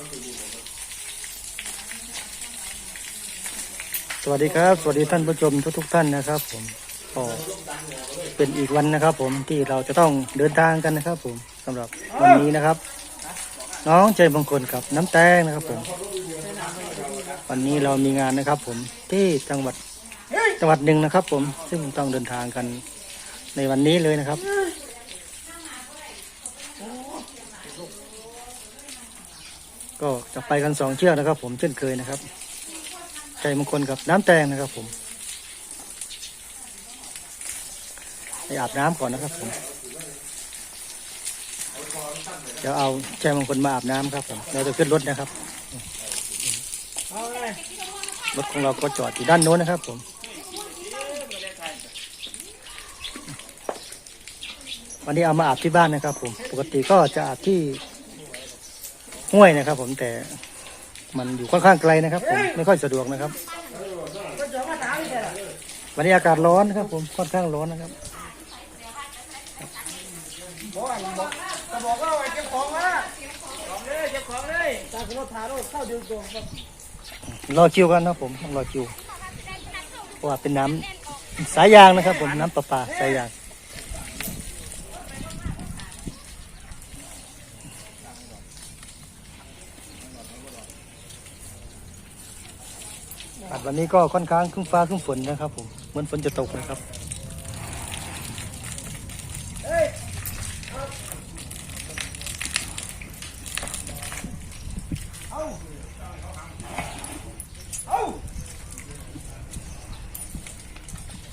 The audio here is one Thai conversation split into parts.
สวัสดีครับ สวัสดีท่านผู้ชมทุกๆท่านนะครับผมก็เป็นอีกวันนะครับ ผมที่เราจะต้องเดินทางกันนะครับ ผมสำหรับวันนี้นะครับ น้องใจบางคนกับน้ำแตงนะครับ ผม วันนี้เรามีงานนะครับ ผมที่จังหวัดจังหวัดหนึ่งนะครับ ผมซึ่งต้องเดินทางกันในวันนี้เลยนะครับ ก็จะไปกันสองเชือกนะครับ ผมเช่นเคยนะครับใจมงคลกับน้ำแตงนะครับผมไปอาบน้ำก่อนนะครับผมเดี๋ยวเอาใจมงคลมาอาบน้ำครับผมเราจะขึ้นรถนะครับรถของเราก็จอดอยู่ด้านโน้นนะครับผมวันนี้เอามาอาบที่บ้านนะครับผม ปกติก็จะอาบที่ ห้วยนะครับ ผมแต่มันอยู่ค่อนข้างไกลนะครับผมไม่ค่อยสะดวกนะครับ วันนี้อากาศร้อนนะครับ ผมค่อนข้างร้อนนะครับจะบอกว่าเก็บของมาของเลยเก็บของเลยตาคุณรถพาโรถเข้าดูตัวครับรอคิวกันนะผมต้องรอคิวเพราะว่าเป็นน้ำสายยางนะครับ ผมน้ำประปาสายยาง อากาศวันนี้ก็ค่อนข้างครึ่งฟ้าครึ่งฝนนะครับผมเหมือนฝนจะตกนะครับ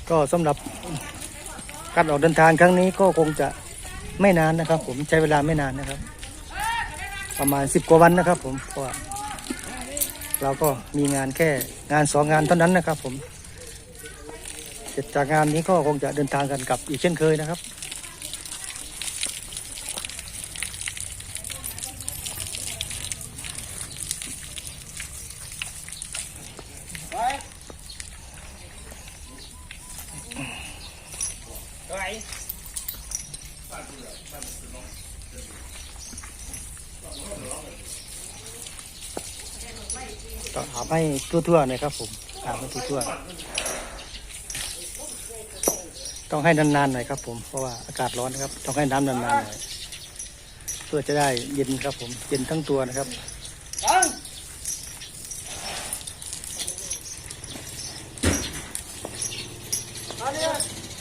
ก็สำหรับการออกเดินทางครั้งนี้ก็คงจะไม่นานนะครับ ผมใช้เวลาไม่นานนะครับ ประมาณสิบกว่าวันนะครับ ผมเพราะ เราก็มีงานแค่งานสองงานเท่านั้นนะครับผม เสร็จจากงานนี้ก็คงจะเดินทางกันกลับอีกเช่นเคยนะครับ ก็อาบให้ทั่วๆหนะครับผมอาบให้ทั่วๆต้องให้นานๆหน่อยครับ ผมเพราะว่าอากาศร้อนนะครับ ต้องให้น้ำนานๆหน่อยเพื่อจะได้เย็นครับ ผมเย็นทั้งตัวนะครับตั้ง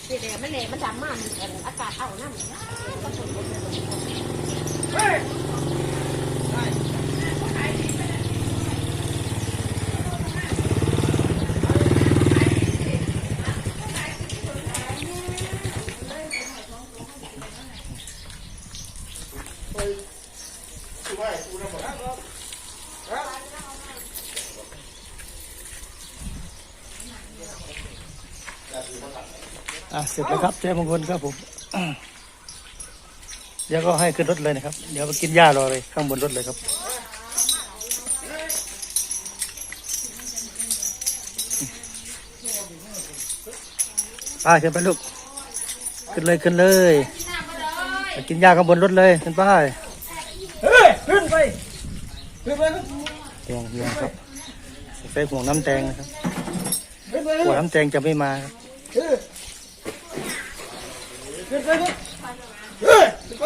สีแดงมันเหลมันดำมากมันเป็นอากาศเอาน้ำนเฮ้ะเสร็จแล้วครับเจ้มงคลครับผมเดี๋ยวก็ให้ขึ้นรถเลยนะครับ เดี๋ยวไปกินหญ้ารอเลยข้างบนรถเลยครับป้าขึ้นไปลูก ขึ้นเลยขึ้นเลยไปกินหญ้าข้างบนรถเลยขึ้นไปเฮ้ยขึ้นไปขึ้นไปห่วงห่วงครับใส่ห่วงน้ำแตงนะครับขึ้นไปหัวน้ำแตงจะไม่มาครับ ขึ้นไปเฮ้ยขึ้นไป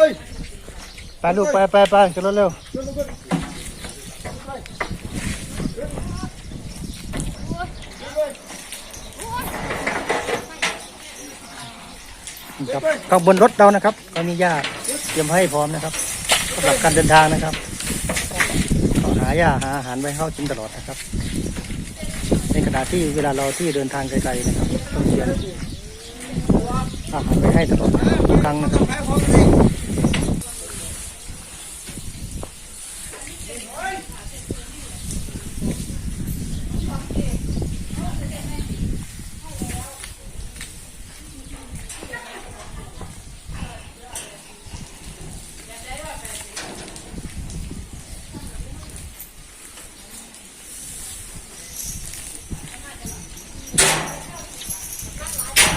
ไปลูกไปไปไปขึ้นรถเร็วขึ้นไปครับข้างบนรถเรานะครับก็มีหญ้าเตรียมให้พร้อมนะครับสำหรับการเดินทางนะครับต้องหาหญ้าหาอาหารไว้เข้ากินตลอดนะครับ ในขณะที่เวลาเราที่เดินทางไกลๆนะครับต้องเตรียม ไปให้ตลอดทุกครั้งนะครับ ขายของเลย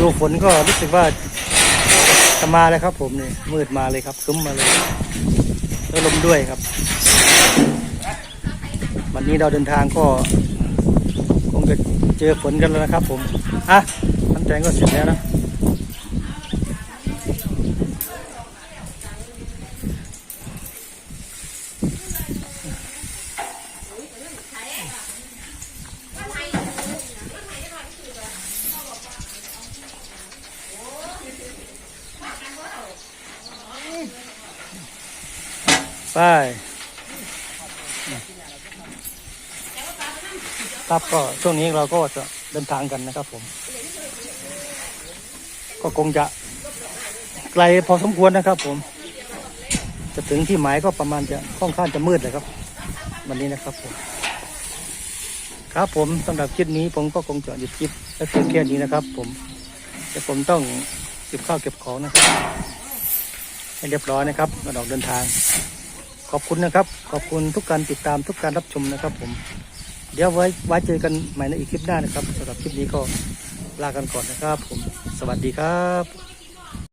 ดูฝนก็รู้สึกว่าจะมาแล้วครับผมนี่มืดมาเลยครับคึ้มมาเลยแล้วลมด้วยครับ วันนี้เราเดินทางก็คงจะเจอฝนกันแล้วนะครับผมอะน้ำแตงก็เสร็จแล้วนะ ไปครับก็ช่วงนี้เราก็จะเดินทางกันนะครับผม ก็คงจะไกลพอสมควรนะครับ ผม จะถึงที่หมายก็ประมาณจะค่อนข้างจะมืดเลยครับ วันนี้นะครับผมครับผมสำหรับคลิปนี้ผมก็คงจะหยุดคลิปแค่เพียงแค่นี้นะครับ ผมแต่ผมต้องเก็บข้าวเก็บของนะครับให้เรียบร้อยนะครับมาออกเดินทาง ขอบคุณนะครับ ขอบคุณทุกการติดตามทุกการรับชมนะครับ ผม เดี๋ยวไว้ไว้เจอกันใหม่ในอีกคลิปหน้านะครับสำหรับคลิปนี้ก็ลากันก่อนนะครับ ผม สวัสดีครับ